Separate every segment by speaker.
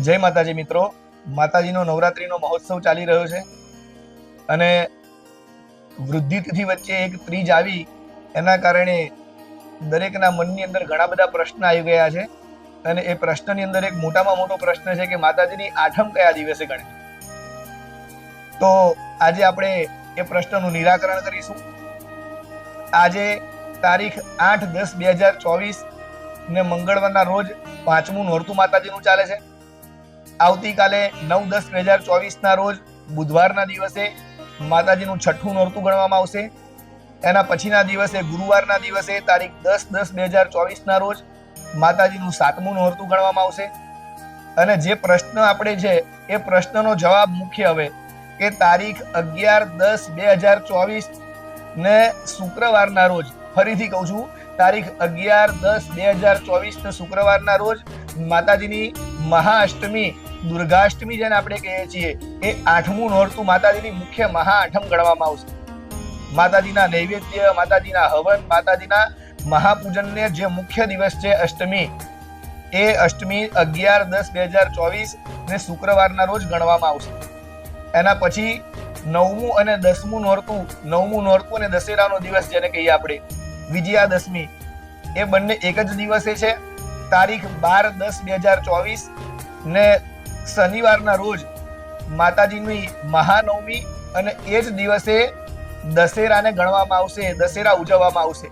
Speaker 1: જય માતાજી મિત્રો. માતાજીનો નવરાત્રીનો મહોત્સવ ચાલી રહ્યો છે. અને વૃદ્ધિ તિથિ વચ્ચે એક ત્રીજ આવી, એના કારણે દરેકના મનની અંદર ઘણા બધા પ્રશ્ન આવી ગયા છે. અને એ પ્રશ્નની અંદર એક મોટામાં મોટો પ્રશ્ન છે કે માતાજીની આઠમ કયા દિવસે ગણે? તો આજે આપણે એ પ્રશ્નનું નિરાકરણ કરીશું. આજે તારીખ આઠ દસ બે હજાર ચોવીસ ને મંગળવારના રોજ પાંચમું નોરતું માતાજીનું ચાલે છે. આવતીકાલે નવ દસ બે હજાર ચોવીસના રોજ બુધવારના દિવસે માતાજીનું છઠ્ઠું નોરતું ગણવામાં આવશે. એના પછીના દિવસે ગુરુવારના દિવસે તારીખ દસ દસ બે હજાર ચોવીસના રોજ માતાજીનું સાતમું નોરતું ગણવામાં આવશે. અને જે પ્રશ્ન આપણે છે, એ પ્રશ્નનો જવાબ મુખ્ય હવે કે તારીખ અગિયાર દસ બે હજાર ચોવીસ ને શુક્રવારના રોજ, ફરીથી કહું છું, તારીખ અગિયાર દસ બે હજાર ચોવીસ ને શુક્રવારના રોજ માતાજીની મહાઅષ્ટમી દુર્ગાષ્ટમી જેને આપણે કહીએ છીએ, એ આઠમું નોરતું માતાજીની મુખ્ય મહાઆઠમ ગણવામાં આવશે. માતાજીના નૈવેદ્ય, માતાજીના હવન, માતાજીના મહાપૂજનને જે મુખ્ય દિવસ છે અષ્ટમી, એ અષ્ટમી અગિયાર દસ બે હજાર ચોવીસ ને શુક્રવારના રોજ ગણવામાં આવશે. એના પછી નવમું અને દસમું નોરતું, નવમું નોરતું અને દશેરાનો દિવસ જેને કહીએ આપણે, વિજયાદશમી, એ બંને એક જ દિવસે છે. તારીખ બાર દસ બે હજાર ચોવીસ ને શનિવારના રોજ માતાજીની મહાનવમી અને એ જ દિવસે દશેરાને ગણવામાં આવશે, દશેરા ઉજવવામાં આવશે.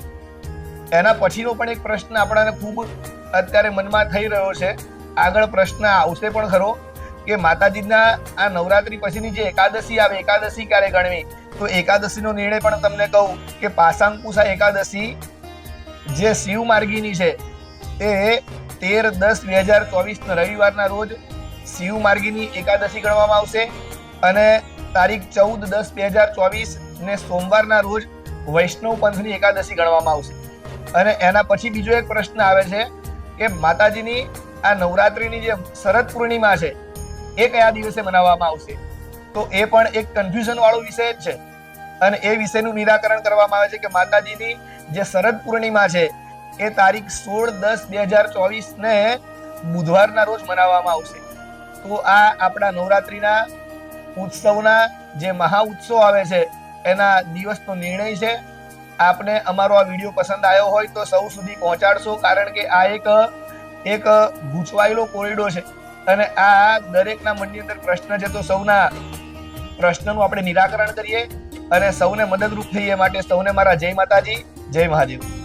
Speaker 1: એના પછીનો પણ એક પ્રશ્ન આપણાને ખૂબ અત્યારે મનમાં થઈ રહ્યો છે. આગળ પ્રશ્ન આવશે પણ ખરો કે માતાજીના આ નવરાત્રી પછીની જે એકાદશી આવે, એકાદશી ક્યારે ગણવી? તો એકાદશીનો નિર્ણય પણ તમને કહું કે પાસાંકુશા એકાદશી જે શિવ માર્ગીની છે એ તેર દસ બે હજાર ચોવીસના રવિવારના રોજ શિવ માર્ગીની એકાદશી ગણવામાં આવશે અને તારીખ ચૌદ દસ બે હજાર ચોવીસ ને સોમવારના રોજ વૈષ્ણવ પંથની એકાદશી ગણવામાં આવશે. અને એના પછી બીજો એક પ્રશ્ન આવે છે કે માતાજીની આ નવરાત્રિની જે શરદ પૂર્ણિમા છે, એ કયા દિવસે મનાવવામાં આવશે? તો એ પણ એક કન્ફ્યુઝન વાળો વિષય જ છે. અને એ વિષયનું નિરાકરણ કરવામાં આવે છે કે માતાજીની જે શરદ પૂર્ણિમા છે એ તારીખ સોળ દસ બે હજાર ચોવીસ ને બુધવારના રોજ મનાવવામાં આવશે. તો આ આપણા નવરાત્રીના ઉત્સવના જે મહા ઉત્સવ આવે છે, એના દિવસનો નિર્ણય છે. આપને અમારો આ વીડિયો પસંદ આવ્યો હોય તો સૌ સુધી પહોંચાડશો, કારણ કે આ એક એક ગૂંચવાયેલો કોરિડો છે. અને આ દરેકના મનની અંદર પ્રશ્ન છે, તો સૌના પ્રશ્નનું આપણે નિરાકરણ કરીએ અને સૌને મદદરૂપ થઈએ માટે સૌને મારા જય માતાજી, જય મહાદેવ.